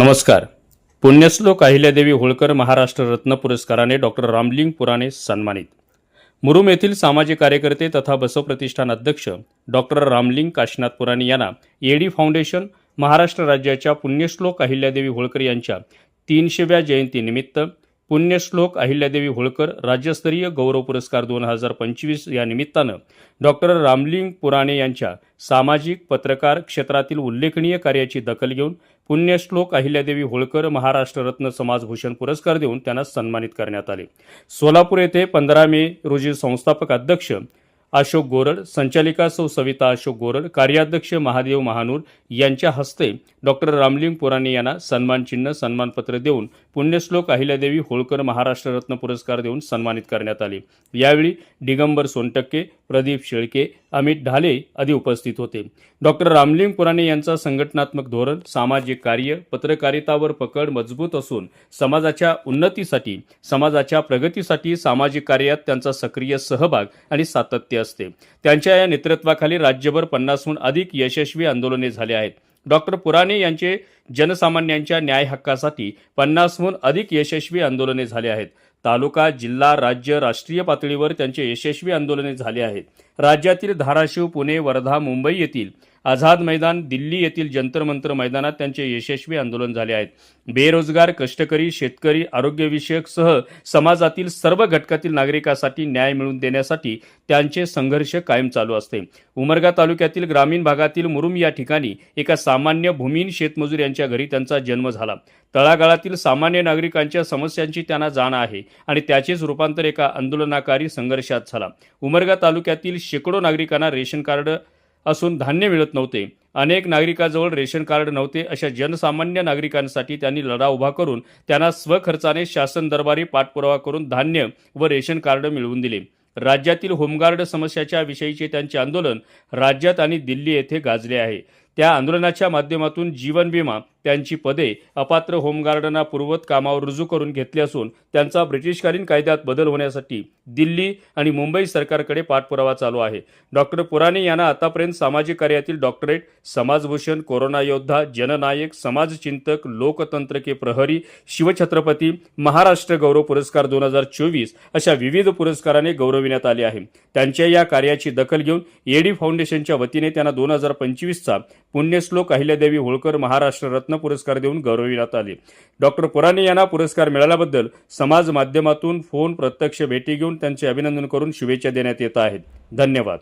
नमस्कार. पुण्यश्लोक अहिल्यादेवी होळकर महाराष्ट्र रत्न पुरस्काराने डॉक्टर रामलिंग पुराणे सन्मानित. मुरुम येथील सामाजिक कार्यकर्ते तथा बसव प्रतिष्ठान अध्यक्ष डॉक्टर रामलिंग काशीनाथ पुराणे यांना एडी फाउंडेशन महाराष्ट्र राज्याच्या पुण्यश्लोक अहिल्यादेवी होळकर यांच्या तीनशेव्या जयंतीनिमित्त पुण्यश्लोक अहिल्यादेवी होळकर राज्यस्तरीय गौरव पुरस्कार दोन हजार पंचवीस या निमित्तानं डॉक्टर रामलिंग पुराणे यांच्या सामाजिक पत्रकार क्षेत्रातील उल्लेखनीय कार्याची दखल घेऊन पुण्यश्लोक अहिल्यादेवी होळकर महाराष्ट्र रत्न समाजभूषण पुरस्कार देऊन त्यांना सन्मानित करण्यात आले. सोलापूर येथे पंधरा मे रोजी संस्थापक अध्यक्ष अशोक गोरड संचालिका सौ सविता अशोक गोरड कार्याध्यक्ष महादेव महानूर यांच्या हस्ते डॉक्टर रामलिंग पुराणे यांना सन्मान चिन्ह सन्मानपत्र देऊन पुण्यश्लोक अहिल्यादेवी होळकर महाराष्ट्र रत्न पुरस्कार देऊन सन्मानित करण्यात आले. यावेळी दिगंबर सोनटक्के प्रदीप शेळके अमित ढाले आदी उपस्थित होते. डॉक्टर रामलिंग पुराणे यांचा संघटनात्मक धोरण सामाजिक कार्य पत्रकारितावर पकड मजबूत असून समाजाच्या उन्नतीसाठी समाजाच्या प्रगतीसाठी सामाजिक कार्यात त्यांचा सक्रिय सहभाग आणि सातत्य असते. त्यांच्या या नेतृत्वाखाली राज्यभर पन्नासहून अधिक यशस्वी आंदोलने झाले आहेत. डॉक्टर पुराणे यांचे जनसामान्यांच्या न्याय हक्कासाठी पन्नासहून अधिक यशस्वी आंदोलने झाले आहेत. तालुका जिल्हा राज्य राष्ट्रीय पातळीवर त्यांचे यशस्वी आंदोलने झाले आहेत. राज्यातील धाराशिव पुणे वर्धा मुंबई येथील आझाद मैदान दिल्ली येथील जंतर मंतर मैदानात त्यांचे यशस्वी आंदोलन झाले आहेत. बेरोजगार कष्टकरी शेतकरी आरोग्यविषयक सह समाजातील सर्व घटकातील नागरिकांसाठी न्याय मिळवून देण्यासाठी त्यांचे संघर्ष कायम चालू असते. उमरगा तालुक्यातील ग्रामीण भागातील मुरुम या ठिकाणी एका सामान्य भूमिहीन शेतमजूर यांच्या घरी त्यांचा जन्म झाला. तळागाळातील सामान्य नागरिकांच्या समस्यांची त्यांना जाण आहे आणि त्याचेच रूपांतर एका आंदोलनाकारी संघर्षात झाला. उमरगा तालुक्यातील शेकडो नागरिकांना रेशन कार्ड असून धान्य मिळत नव्हते. अनेक नागरिकाजवळ रेशन कार्ड नव्हते अशा जनसामान्य नागरिकांसाठी त्यांनी लढा उभा करून त्यांना स्वखर्चाने शासन दरबारी पाठपुरावा करून धान्य व रेशन कार्ड मिळवून दिले. राज्यातील होमगार्ड समस्याच्या विषयीचे त्यांचे आंदोलन राज्यात आणि दिल्ली येथे गाजले आहे. त्या आंदोलनाच्या माध्यमातून जीवन विमा त्यांची पदे अपात्र होमगार्डांना पूर्वत कामावर रुजू करून घेतली असून त्यांचा ब्रिटिशकालीन कायद्यात बदल होण्यासाठी दिल्ली आणि मुंबई सरकारकडे पाठपुरावा चालू आहे. डॉक्टर पुराणे यांना आतापर्यंत सामाजिक कार्यातील डॉक्टरेट समाजभूषण कोरोना योद्धा जननायक समाजचिंतक लोकतंत्र के प्रहरी शिवछत्रपती महाराष्ट्र गौरव पुरस्कार दोन हजार चोवीस अशा विविध पुरस्काराने गौरविण्यात आले आहे. त्यांच्या या कार्याची दखल घेऊन एडी फाउंडेशनच्या वतीने त्यांना दोन हजार पंचवीसचा पुण्यश्लोक अहिल्यादेवी होळकर महाराष्ट्र रत्न पुरस्कार देऊन गौरविण्यात आले. डॉक्टर पुराणे यांना पुरस्कार मिळाल्याबद्दल समाज माध्यमातून फोन प्रत्यक्ष भेटी घेऊन त्यांचे अभिनंदन करून शुभेच्छा देण्यात येत आहेत. धन्यवाद.